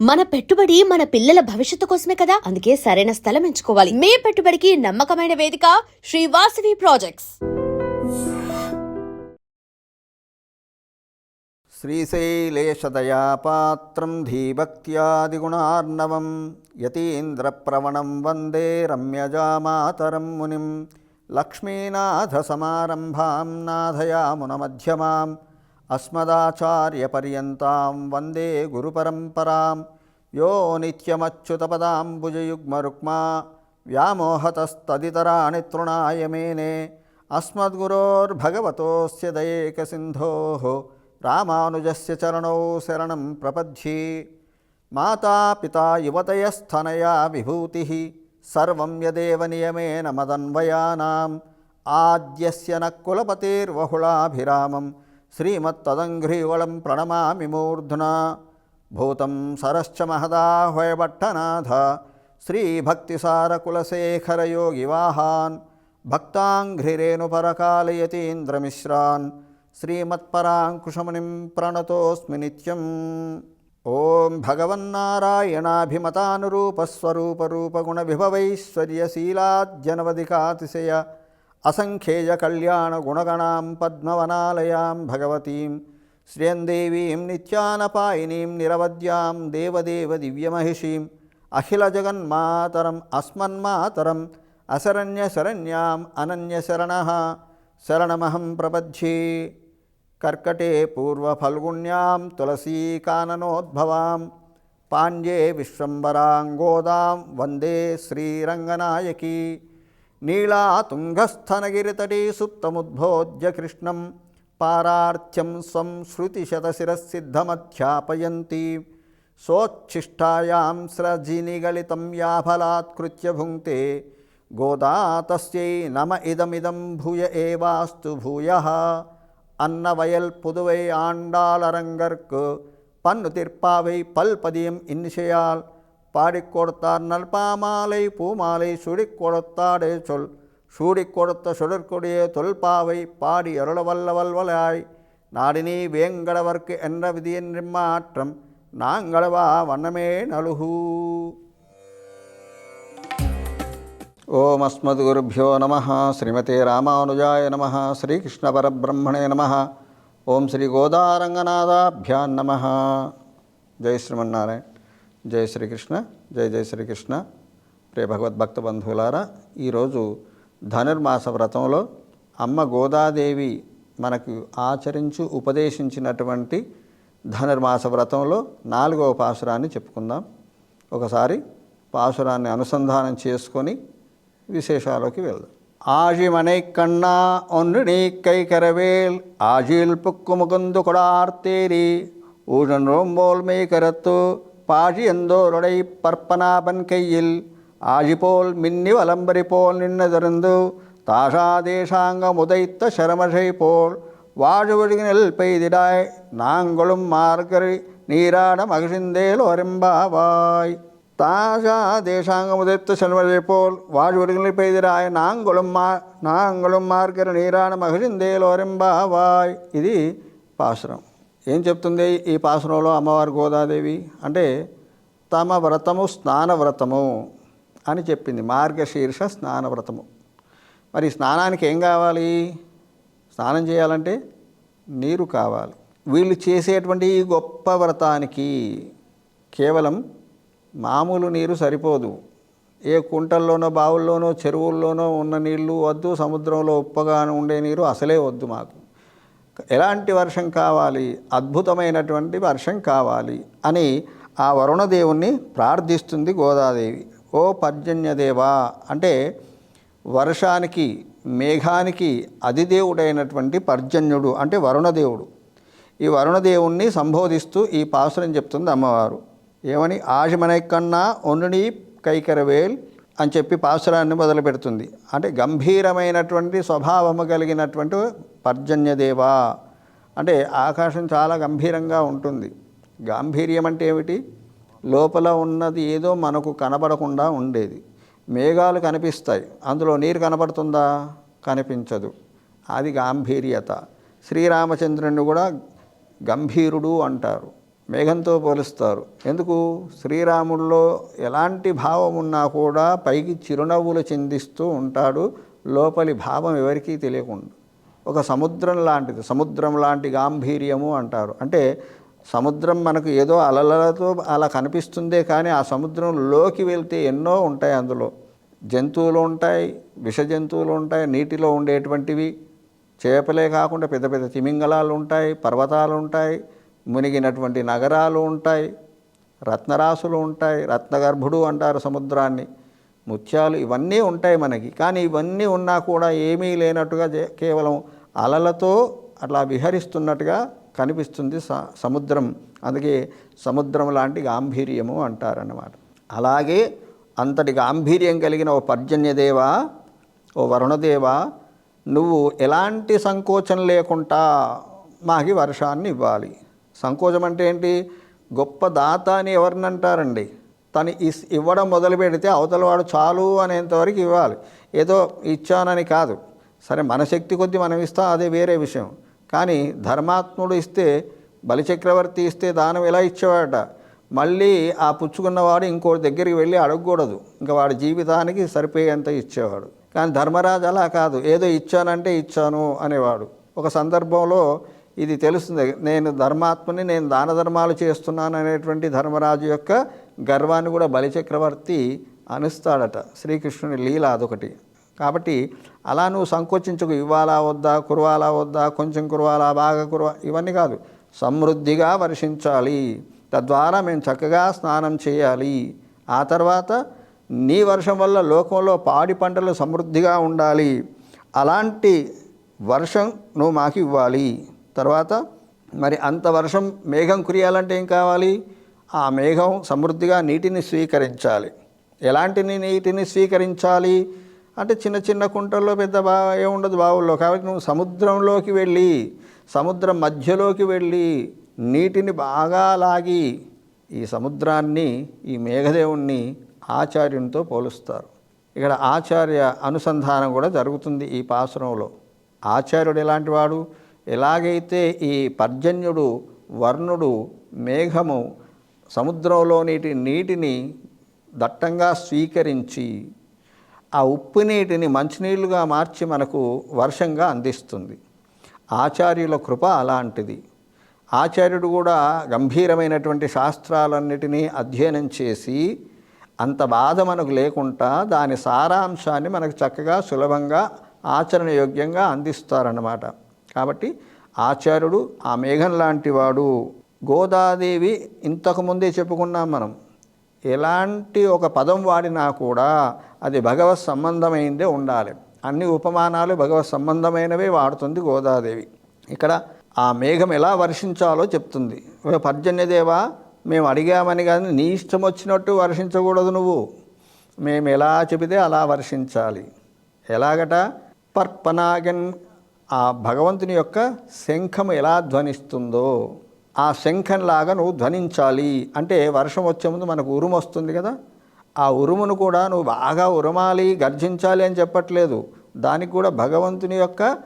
మన పెట్టుబడి మన పిల్లల భవిష్యత్తు కోసమే కదా? అందుకే సరైన స్థలం ఎంచుకోవాలి. మీ పెట్టుబడికి నమ్మకమైన వేదిక శ్రీ వాసవి ప్రాజెక్ట్స్ శ్రీశైలేశదయాపాత్రం ధీభక్త్యాదిగుణార్ణవం యతీంద్రప్రవణం వందే రమ్యజామాతరం మునిం లక్ష్మీనాథసమారంభాం నాథయామునమధ్యమాం అస్మదాచార్యపర్యంతం వందే గురుపరంపరాం యో నిత్యమచ్యుతపదాంబుజయుగ్మరుక్మా వ్యామోహతస్తదితరాణి తృణాయమేనే అస్మద్గురోర్భగవతోస్య దయేకసింధోः రామానుజస్య చరణౌ శరణం ప్రపద్యే మాతాపితా యువతయస్థనయా విభూతిः సర్వం యదేవ నియమేన మదన్వయానాం ఆద్యస్య న కులపతిర్వహుళాభిరామం శ్రీమత్తదంఘ్రీవళం ప్రణమామి మూర్ధున. భూతం సరశ్చ మహదాహ్వయభట్టనాథ శ్రీభక్తిసారకులశేఖరయోగివాహాన్ భక్తాంఘ్రిరేణుపరకాలయతీంద్రమిశ్రాన్ శ్రీమత్పరాంకుశమునిం ప్రణతోస్మి నిత్యం. ఓం అసంఖ్యేయ కళ్యాణ గుణగణాం పద్మవనాలయాం భగవతీం శ్రేందేవీం నిత్యానపాయినీం నిరవద్యాం దేవదేవ దివ్యమహిషీం అఖిల జగన్మాతరం అస్మన్మాతరం అశరణ్యశరణ్యాం అనన్యశరణ శరణమహం ప్రపద్యే కర్కటే పూర్వఫల్గుణ్యాం తులసీకాననోద్భవాం పాండ్యే విశ్వంబరాంగోదాం వందే శ్రీరంగనాయకీ నీళాతుంగస్థనగిరితటీ సుప్తముద్భోజ్య కృష్ణం పారార్థ్యం స్వం శృతిశతశిరసిద్ధమధ్యాపయంతి సోచ్ఛిష్టాయాం స్రజినిగళితం యాఫలాత్కృత్య భుంక్తే గోదా తస్యై నమ ఇదమిదం భూయ ఏవాస్తు భూయ. అన్నవయల్ పుదువై ఆండాలరంగర్కు పన్ను తిర్పావై పల్పదియం ఇన్షయాల్ பாடிக்கொடுத்தார் நல்பாமாலை பூமாலை சுடிக் கொடுத்தாடு சொல். சூடிக் கொடுத்த சுடற்கொடிய தொல்பாவை பாடி அருளவல்லவல்வலாய் நாடினி வேங்கடவர்க்கு என்ற விதியின் மாற்றம் நாங்களவா வண்ணமே நலுகு. ஓம் அஸ்மது குருபியோ நம ஸ்ரீமதே ராமானுஜாய நம ஸ்ரீகிருஷ்ண பரபிரம்மணே நம ஓம் ஸ்ரீ கோதாரங்கநாதாபியான் நம ஜெய் ஸ்ரீமன்னாராயண். జై శ్రీకృష్ణ జై జై శ్రీకృష్ణ ప్రియ భగవద్భక్త బంధువులారా ఈరోజు ధనుర్మాస వ్రతంలో అమ్మ గోదాదేవి మనకు ఆచరించు ఉపదేశించినటువంటి ధనుర్మాస వ్రతంలో నాలుగవ పాసురాన్ని చెప్పుకుందాం ఒకసారి పాసురాన్ని అనుసంధానం చేసుకొని విశేషాలోకి వెళ్దాం ஆழிமனை கண்ணா ஒன்று நீ கை கரவேல் ஆழில் புக்கு முகுந்து கொடார்த்தேரி ஊழன் ரோம்போல் மெய் கரத்து பாழியந்தோருடை பற்பனாபன் கையில் ஆழிபோல் மின்னி வலம்பரி போல் நின்னதிருந்து தாஷாதேஷாங்கம் உதைத்த சரமஷை போல் வாழுவழியில் பெய்திடாய் நாங்களும் மார்கரி நீராட மகிழ்ந்தேல் ஒரும்பாவாய். தாஷா தேசாங்கம் உதைத்த செல்வதை போல் வாழ்வர்களில் பெய்திடாய் நாங்களும் மா நாங்களும் மார்க்கிற நீரான மகிழ்ந்தேல் ஒரும்பாவாய். இது பாசுரம். ఏం చెప్తుంది ఈ పాసనంలో అమ్మవారి గోదాదేవి? అంటే తమ వ్రతము స్నాన వ్రతము అని చెప్పింది. మార్గశీర్ష స్నాన వ్రతము. మరి స్నానానికి ఏం కావాలి? స్నానం చేయాలంటే నీరు కావాలి. వీళ్ళు చేసేటువంటి ఈ గొప్ప వ్రతానికి కేవలం మామూలు నీరు సరిపోదు. ఏ కుంటల్లోనో బావుల్లోనో చెరువుల్లోనో ఉన్న నీళ్ళు వద్దు సముద్రంలో ఉప్పగా ఉండే నీరు అసలే వద్దు మాకు. ఎలాంటి వర్షం కావాలి? అద్భుతమైనటువంటి వర్షం కావాలి అని ఆ వరుణదేవుణ్ణి ప్రార్థిస్తుంది గోదాదేవి. ఓ పర్జన్యదేవా! అంటే వర్షానికి మేఘానికి అధిదేవుడైనటువంటి పర్జన్యుడు అంటే వరుణదేవుడు. ఈ వరుణదేవుణ్ణి సంబోధిస్తూ ఈ పాసురం చెప్తుంది అమ్మవారు. ఏమని? ఆశమనై కన్నా కైకరవేల్ అని చెప్పి పాసురాన్ని మొదలు పెడుతుంది అంటే గంభీరమైనటువంటి స్వభావము కలిగినటువంటి పర్జన్యదేవా అంటే ఆకాశం చాలా గంభీరంగా ఉంటుంది. గాంభీర్యం అంటే ఏమిటి? లోపల ఉన్నది ఏదో మనకు కనబడకుండా ఉండేది. మేఘాలు కనిపిస్తాయి. అందులో నీరు కనబడుతుందా? కనిపించదు. అది గాంభీర్యత. శ్రీరామచంద్రుని కూడా గంభీరుడు అంటారు. మేఘంతో పోలుస్తారు. ఎందుకు? శ్రీరాముల్లో ఎలాంటి భావం ఉన్నా కూడా పైకి చిరునవ్వులు చిందిస్తూ ఉంటాడు. లోపలి భావం ఎవరికీ తెలియకుండా. ఒక సముద్రం లాంటిది. సముద్రం లాంటి గాంభీర్యము అంటారు. అంటే సముద్రం మనకు ఏదో అలలతో అలా కనిపిస్తుందే కానీ ఆ సముద్రంలోకి వెళ్తే ఎన్నో ఉంటాయి అందులో. జంతువులు ఉంటాయి విష జంతువులు ఉంటాయి నీటిలో ఉండేటువంటివి. చేపలే కాకుండా పెద్ద పెద్ద తిమింగళాలు ఉంటాయి పర్వతాలు ఉంటాయి. మునిగినటువంటి నగరాలు ఉంటాయి రత్నరాసులు ఉంటాయి రత్నగర్భుడు అంటారు సముద్రాన్ని ముత్యాలు ఇవన్నీ ఉంటాయి మనకి. కానీ ఇవన్నీ ఉన్నా కూడా ఏమీ లేనట్టుగా కేవలం అలలతో అట్లా విహరిస్తున్నట్టుగా కనిపిస్తుంది స సముద్రం. అందుకే సముద్రం లాంటి గాంభీర్యము అంటారన్నమాట. అలాగే అంతటి గాంభీర్యం కలిగిన ఓ పర్జన్యదేవ ఓ వరుణదేవ నువ్వు ఎలాంటి సంకోచం లేకుండా మాకి వర్షాన్ని ఇవ్వాలి. సంకోచం అంటే ఏంటి? గొప్ప దాత అని ఎవరినంటారండి తను ఇస్ ఇవ్వడం మొదలు పెడితే అవతల వాడు చాలు అనేంతవరకు ఇవ్వాలి. ఏదో ఇచ్చానని కాదు. సరే మన శక్తి కొద్దీ మనం ఇస్తాం అదే వేరే విషయం. కానీ ధర్మాత్ముడు ఇస్తే బలిచక్రవర్తి ఇస్తే దానం ఎలా ఇచ్చేవాడట? మళ్ళీ ఆ పుచ్చుకున్నవాడు ఇంకో దగ్గరికి వెళ్ళి అడగకూడదు. ఇంకా వాడి జీవితానికి సరిపోయేంత ఇచ్చేవాడు. కానీ ధర్మరాజు అలా కాదు. ఏదో ఇచ్చానంటే ఇచ్చాను అనేవాడు. ఒక సందర్భంలో ఇది తెలుస్తుంది. నేను ధర్మాత్మని నేను దాన ధర్మాలు చేస్తున్నాను అనేటువంటి ధర్మరాజు యొక్క గర్వాన్ని కూడా బలిచక్రవర్తి అనుస్తాడట. శ్రీకృష్ణుని లీల అదొకటి. కాబట్టి అలా నువ్వు సంకోచించుకు. ఇవ్వాలా వద్దా కురవాలా వద్దా కొంచెం కురవాలా బాగా కురవా ఇవన్నీ కాదు. సమృద్ధిగా వర్షించాలి. తద్వారా మేము చక్కగా స్నానం చేయాలి. ఆ తర్వాత నీ వర్షం వల్ల లోకంలో పాడి పంటలు సమృద్ధిగా ఉండాలి. అలాంటి వర్షం నువ్వు మాకు ఇవ్వాలి. తర్వాత మరి అంత వర్షం మేఘం కురియాలంటే ఏం కావాలి? ఆ మేఘం సమృద్ధిగా నీటిని స్వీకరించాలి. ఎలాంటి నీటిని స్వీకరించాలి? అంటే చిన్న చిన్న కుంటల్లో పెద్ద బా ఏముండదు బావుల్లో. కాబట్టి నువ్వు సముద్రంలోకి వెళ్ళి సముద్రం మధ్యలోకి వెళ్ళి నీటిని బాగా లాగి ఈ సముద్రాన్ని ఈ మేఘదేవుణ్ణి ఆచార్యునితో పోలుస్తారు. ఇక్కడ ఆచార్య అనుసంధానం కూడా జరుగుతుంది ఈ పాసురంలో ఆచార్యుడు ఎలాంటి వాడు ఎలాగైతే ఈ పర్జన్యుడు వర్ణుడు మేఘము సముద్రంలో నీటి నీటిని దట్టంగా స్వీకరించి ఆ ఉప్పు నీటిని మంచినీళ్ళుగా మార్చి మనకు వర్షంగా అందిస్తుంది. ఆచార్యుల కృప అలాంటిది. ఆచార్యుడు కూడా గంభీరమైనటువంటి శాస్త్రాలన్నిటినీ అధ్యయనం చేసి అంత బాధ మనకు లేకుండా దాని సారాంశాన్ని మనకు చక్కగా సులభంగా ఆచరణ యోగ్యంగా అందిస్తారన్నమాట. కాబట్టి ఆచార్యుడు ఆ మేఘం లాంటి వాడు గోదాదేవి ఇంతకుముందే చెప్పుకున్నాం మనం. ఎలాంటి ఒక పదం వాడినా కూడా అది భగవత్ సంబంధమైందే ఉండాలి. అన్ని ఉపమానాలు భగవత్ సంబంధమైనవే వాడుతుంది గోదాదేవి. ఇక్కడ ఆ మేఘం ఎలా వర్షించాలో చెప్తుంది. "ఓ పర్జన్యదేవా మేము అడిగామని కానీ నీ ఇష్టం వచ్చినట్టు వర్షించకూడదు నువ్వు. మేము ఎలా చెబితే అలా వర్షించాలి. ఎలాగట? పర్పనాగన్ ఆ భగవంతుని యొక్క శంఖం ఎలా ధ్వనిస్తుందో ఆ శంఖంలాగా నువ్వు ధ్వనించాలి. అంటే వర్షం వచ్చే ముందు మనకు ఉరుము వస్తుంది కదా? ఆ ఉరుమును కూడా నువ్వు బాగా ఉరమాలి గర్జించాలి అని చెప్పట్లేదు. దానికి కూడా భగవంతుని యొక్క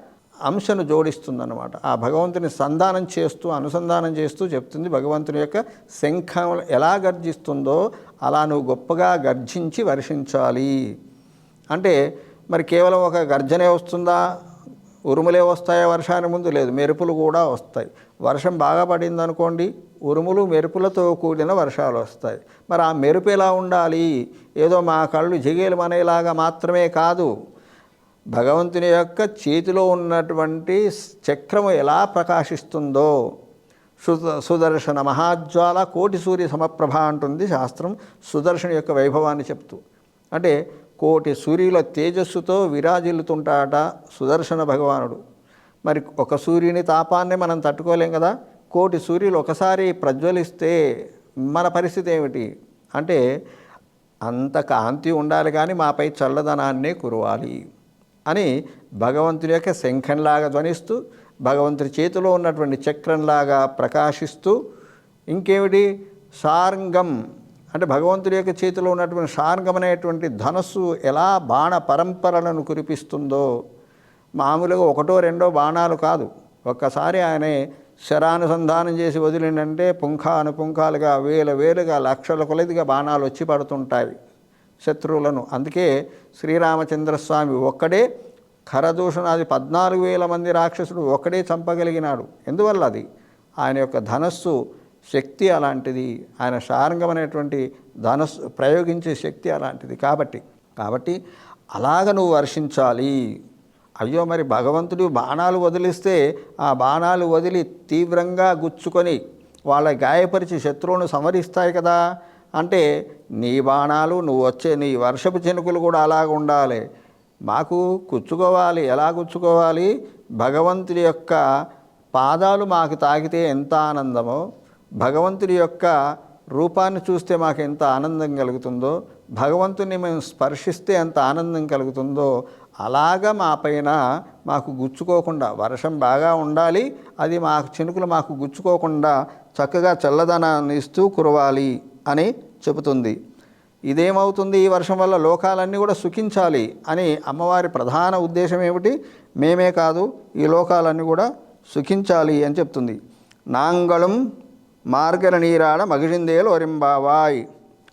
అంశను జోడిస్తుందన్నమాట. ఆ భగవంతుని సంధానం చేస్తూ అనుసంధానం చేస్తూ చెప్తుంది భగవంతుని యొక్క శంఖం ఎలా గర్జిస్తుందో అలా నువ్వు గొప్పగా గర్జించి వర్షించాలి. అంటే మరి కేవలం ఒక గర్జనే వస్తుందా? ఉరుములే వస్తాయా? వర్షాన్ని ముందు లేదు. మెరుపులు కూడా వస్తాయి. వర్షం బాగా పడింది అనుకోండి ఉరుములు మెరుపులతో కూడిన వర్షాలు వస్తాయి. మరి ఆ మెరుపు ఎలా ఉండాలి? ఏదో మా కళ్ళు జిగేలు మనేలాగా మాత్రమే కాదు. భగవంతుని యొక్క చేతిలో ఉన్నటువంటి చక్రము ఎలా ప్రకాశిస్తుందో సుద సుదర్శన మహాజ్వాల కోటి సూర్య సమప్రభ అంటుంది శాస్త్రం. సుదర్శన యొక్క వైభవాన్ని చెప్తూ. అంటే కోటి సూర్యుల తేజస్సుతో విరాజిల్లుతుంటాట సుదర్శన భగవానుడు. మరి ఒక సూర్యుని తాపాన్ని మనం తట్టుకోలేం కదా? కోటి సూర్యులు ఒకసారి ప్రజ్వలిస్తే మన పరిస్థితి ఏమిటి? అంటే అంత కాంతి ఉండాలి కానీ మాపై చల్లదనాన్నే కురవాలి అని భగవంతుని యొక్క శంఖంలాగా ధ్వనిస్తూ భగవంతుని చేతిలో ఉన్నటువంటి చక్రంలాగా ప్రకాశిస్తూ ఇంకేమిటి? సారంగం అంటే భగవంతుడి యొక్క చేతిలో ఉన్నటువంటి సార్గమనేటువంటి ధనస్సు ఎలా బాణ పరంపరలను కురిపిస్తుందో మామూలుగా ఒకటో రెండో బాణాలు కాదు. ఒక్కసారి ఆయన శరానుసంధానం చేసి వదిలిందంటే పుంఖాను పుంఖాలుగా వేల వేలుగా లక్షల కొలదిగా బాణాలు వచ్చి పడుతుంటాయి శత్రువులను. అందుకే శ్రీరామచంద్రస్వామి ఒక్కడే ఖరదూషణాది పద్నాలుగు వేల మంది రాక్షసుడు ఒక్కడే చంపగలిగినాడు. ఎందువల్ల అది? ఆయన యొక్క ధనస్సు శక్తి అలాంటిది. ఆయన సారంగమైనటువంటి ధనస్సు ప్రయోగించే శక్తి అలాంటిది కాబట్టి. కాబట్టి అలాగ నువ్వు వర్షించాలి. అయ్యో మరి భగవంతుడు బాణాలు వదిలిస్తే ఆ బాణాలు వదిలి తీవ్రంగా గుచ్చుకొని వాళ్ళ గాయపరిచి శత్రువును సమరిస్తాయి కదా. అంటే నీ బాణాలు నువ్వు వచ్చే నీ వర్షపు చినుకులు కూడా అలాగ ఉండాలి. మాకు గుచ్చుకోవాలి. ఎలా గుచ్చుకోవాలి? భగవంతుడి యొక్క పాదాలు మాకు తాకితే ఎంత ఆనందమో. భగవంతుడి యొక్క రూపాన్ని చూస్తే మాకు ఎంత ఆనందం కలుగుతుందో భగవంతుని మేము స్పర్శిస్తే ఎంత ఆనందం కలుగుతుందో అలాగా మా పైన మాకు గుచ్చుకోకుండా వర్షం బాగా ఉండాలి అది మాకు చినుకులు మాకు గుచ్చుకోకుండా చక్కగా చల్లదనాన్ని ఇస్తూ కురవాలి అని చెబుతుంది. ఇదేమవుతుంది? ఈ వర్షం వల్ల లోకాలన్నీ కూడా సుఖించాలి అని అమ్మవారి ప్రధాన ఉద్దేశం ఏమిటి? మేమే కాదు ఈ లోకాలన్నీ కూడా సుఖించాలి అని చెప్తుంది. నాంగళం మార్గల నీరాడ మగిషిందేలు ఒరింబావాయ్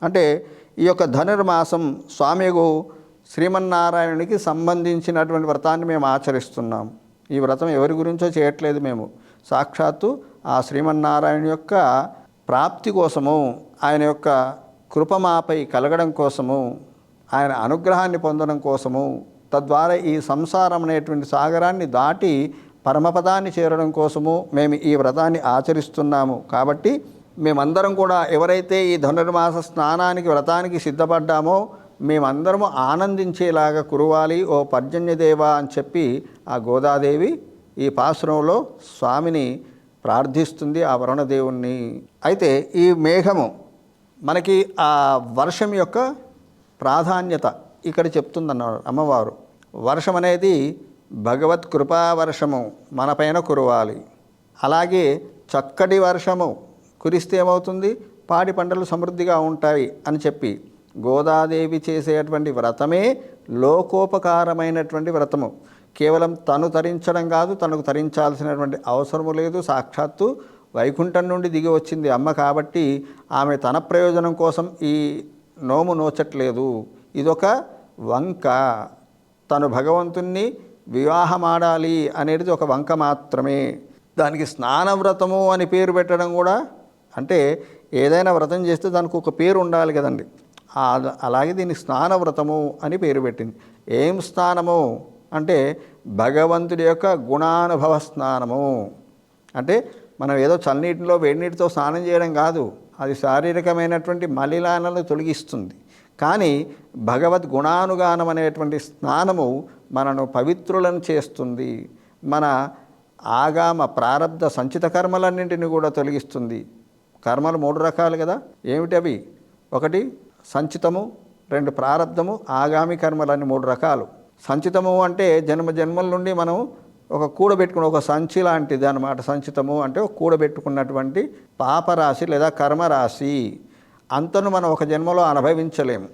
అంటే ఈ యొక్క ధనుర్మాసం స్వామిగు శ్రీమన్నారాయణునికి సంబంధించినటువంటి వ్రతాన్ని మేము ఆచరిస్తున్నాం. ఈ వ్రతం ఎవరి గురించో చేయట్లేదు మేము. సాక్షాత్తు ఆ శ్రీమన్నారాయణ యొక్క ప్రాప్తి కోసము ఆయన యొక్క కృపమాపై కలగడం కోసము ఆయన అనుగ్రహాన్ని పొందడం కోసము తద్వారా ఈ సంసారం అనేటువంటి సాగరాన్ని దాటి పరమపదాన్ని చేరడం కోసము మేము ఈ వ్రతాన్ని ఆచరిస్తున్నాము. కాబట్టి మేమందరం కూడా ఎవరైతే ఈ ధనుర్మాస స్నానానికి వ్రతానికి సిద్ధపడ్డామో మేమందరము ఆనందించేలాగా కురవాలి. ఓ పర్జన్యదేవ అని చెప్పి ఆ గోదాదేవి ఈ పాశ్రంలో స్వామిని ప్రార్థిస్తుంది ఆ వరుణదేవుణ్ణి. అయితే ఈ మేఘము మనకి ఆ వర్షం యొక్క ప్రాధాన్యత ఇక్కడ చెప్తుందన్నారు అమ్మవారు. వర్షం అనేది భగవత్ కృపా వర్షము మనపైన కురవాలి. అలాగే చక్కటి వర్షము కురిస్తే ఏమవుతుంది? పాడి పంటలు సమృద్ధిగా ఉంటాయి అని చెప్పి గోదాదేవి చేసేటువంటి వ్రతమే లోకోపకారమైనటువంటి వ్రతము. కేవలం తను తరించడం కాదు తనకు తరించాల్సినటువంటి అవసరము లేదు. సాక్షాత్తు వైకుంఠం నుండి దిగి వచ్చింది అమ్మ కాబట్టి ఆమె తన ప్రయోజనం కోసం ఈ నోము నోచట్లేదు. ఇదొక వంక. తను భగవంతుణ్ణి వివాహమాడాలి అనేది ఒక వంక మాత్రమే. దానికి స్నానవ్రతము అని పేరు పెట్టడం కూడా అంటే ఏదైనా వ్రతం చేస్తే దానికి ఒక పేరు ఉండాలి కదండి. అలాగే దీన్ని స్నానవ్రతము అని పేరు పెట్టింది. ఏం స్నానము? అంటే భగవంతుడి యొక్క గుణానుభవ స్నానము. అంటే మనం ఏదో చల్లనీటిలో వేడినీటితో స్నానం చేయడం కాదు. అది శారీరకమైనటువంటి మలినాలను తొలగిస్తుంది. కానీ భగవద్ గుణానుగానం అనేటువంటి స్నానము మనను పవిత్రులను చేస్తుంది. మన ఆగామ ప్రారంధ సంచిత కర్మలన్నింటినీ కూడా తొలగిస్తుంది. కర్మలు మూడు రకాలు కదా? ఏమిటి అవి? ఒకటి సంచితము. రెండు ప్రారంధము ఆగామి కర్మలని మూడు రకాలు. సంచితము అంటే జన్మ జన్మల నుండి మనం ఒక కూడబెట్టుకున్న ఒక సంచి లాంటిది అనమాట సంచితము అంటే ఒక కూడబెట్టుకున్నటువంటి పాపరాశి లేదా కర్మరాశి. అంతను మనం ఒక జన్మలో అనుభవించలేము.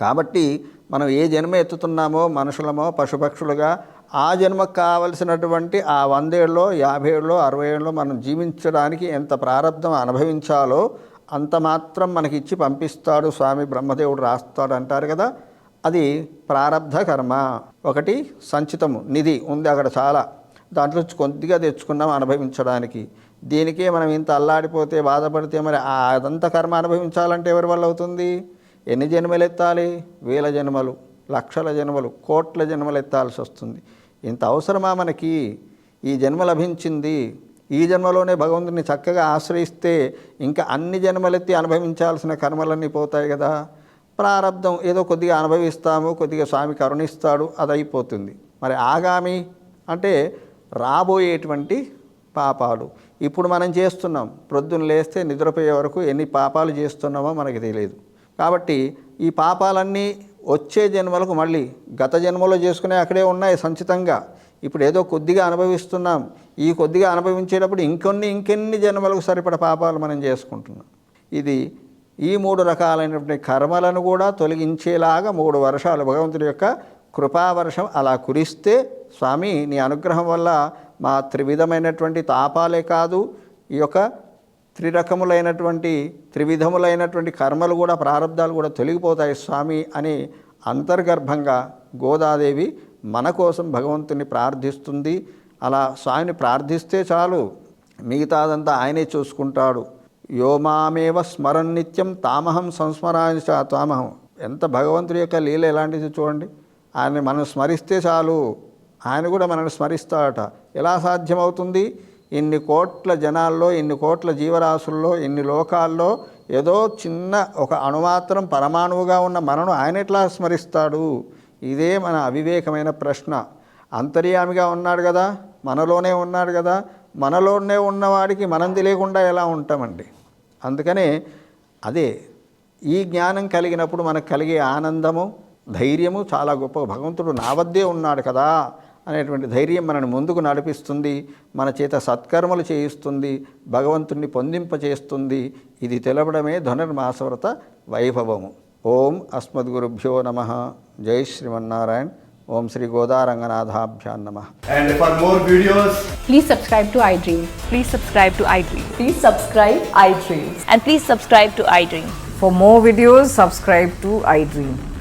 కాబట్టి మనం ఏ జన్మ ఎత్తుతున్నామో మనుషులమో పశుపక్షులుగా ఆ జన్మకు కావలసినటువంటి ఆ వందేళ్ళలో యాభై ఏళ్ళలో అరవై ఏళ్ళలో మనం జీవించడానికి ఎంత ప్రారంధం అనుభవించాలో అంత మాత్రం మనకి ఇచ్చి పంపిస్తాడు స్వామి బ్రహ్మదేవుడు రాస్తాడు అంటారు కదా. అది ప్రారబ్ధ కర్మ. ఒకటి సంచితము నిధి ఉంది అక్కడ చాలా. దాంట్లో కొద్దిగా తెచ్చుకున్నాం అనుభవించడానికి. దీనికే మనం ఇంత అల్లాడిపోతే బాధపడితే మరి ఆ అదంతా కర్మ అనుభవించాలంటే ఎవరి వల్ల అవుతుంది? ఎన్ని జన్మలు ఎత్తాలి వేల జన్మలు లక్షల జన్మలు కోట్ల జన్మలు ఎత్తాల్సి వస్తుంది. ఇంత అవసరమా మనకి? ఈ జన్మ లభించింది. ఈ జన్మలోనే భగవంతుని చక్కగా ఆశ్రయిస్తే ఇంకా అన్ని జన్మలెత్తి అనుభవించాల్సిన కర్మలన్నీ పోతాయి కదా. ప్రారంధం ఏదో కొద్దిగా అనుభవిస్తాము కొద్దిగా స్వామి కరుణిస్తాడు అది అయిపోతుంది మరి ఆగామి అంటే రాబోయేటువంటి పాపాలు. ఇప్పుడు మనం చేస్తున్నాం. ప్రొద్దున లేస్తే నిద్రపోయే వరకు ఎన్ని పాపాలు చేస్తున్నామో మనకి తెలియదు. కాబట్టి ఈ పాపాలన్నీ వచ్చే జన్మలకు మళ్ళీ గత జన్మలో చేసుకునే అక్కడే ఉన్నాయి సంచితంగా. ఇప్పుడు ఏదో కొద్దిగా అనుభవిస్తున్నాం. ఈ కొద్దిగా అనుభవించేటప్పుడు ఇంకొన్ని ఇంకెన్ని జన్మలకు సరిపడ పాపాలు మనం చేసుకుంటున్నాం. ఇది ఈ మూడు రకాలైనటువంటి కర్మలను కూడా తొలగించేలాగా మూడు వర్షాలు. భగవంతుడి యొక్క కృపావర్షం అలా కురిస్తే స్వామి నీ అనుగ్రహం వల్ల మా త్రివిధమైనటువంటి తాపాలే కాదు ఈ యొక్క త్రిరకములైనటువంటి త్రివిధములైనటువంటి కర్మలు కూడా ప్రారంధాలు కూడా తొలగిపోతాయి స్వామి అని అంతర్గర్భంగా గోదాదేవి మన కోసం భగవంతుని ప్రార్థిస్తుంది. అలా స్వామిని ప్రార్థిస్తే చాలు. మిగతాదంతా ఆయనే చూసుకుంటాడు. యోమామేవ స్మరణ్ నిత్యం తామహం సంస్మరాని తామహం. ఎంత భగవంతుడి యొక్క లీల ఎలాంటిది చూడండి. ఆయన మనం స్మరిస్తే చాలు. ఆయన కూడా మనల్ని స్మరిస్తాడట. ఎలా సాధ్యమవుతుంది? ఇన్ని కోట్ల జనాల్లో ఇన్ని కోట్ల జీవరాశుల్లో ఇన్ని లోకాల్లో ఏదో చిన్న ఒక అణుమాత్రం పరమాణువుగా ఉన్న మనను ఆయన ఎట్లా స్మరిస్తాడు? ఇదే మన అవివేకమైన ప్రశ్న. అంతర్యామిగా ఉన్నాడు కదా మనలోనే ఉన్నాడు కదా మనలోనే ఉన్నవాడికి మనం తెలియకుండా ఎలా ఉంటామండి? అందుకనే అదే ఈ జ్ఞానం కలిగినప్పుడు మనకు కలిగే ఆనందము ధైర్యము చాలా గొప్ప. భగవంతుడు నా వద్దే ఉన్నాడు కదా అనేటువంటి ధైర్యం మనని ముందుకు నడిపిస్తుంది మన చేత సత్కర్మలు చేయిస్తుంది భగవంతుణ్ణి పొందింపచేస్తుంది. ఇది తెలపడమే ధనుర్మాసవ్రత వైభవము. ఓం అస్మద్గురుభ్యో నమ. జై శ్రీమన్నారాయణ్. ఓం శ్రీ గోదారంగనాథాభ్యాన్ నమ. And for more videos please subscribe to iDream please subscribe to iDream please subscribe iDream and please subscribe to iDream for more videos subscribe to iDream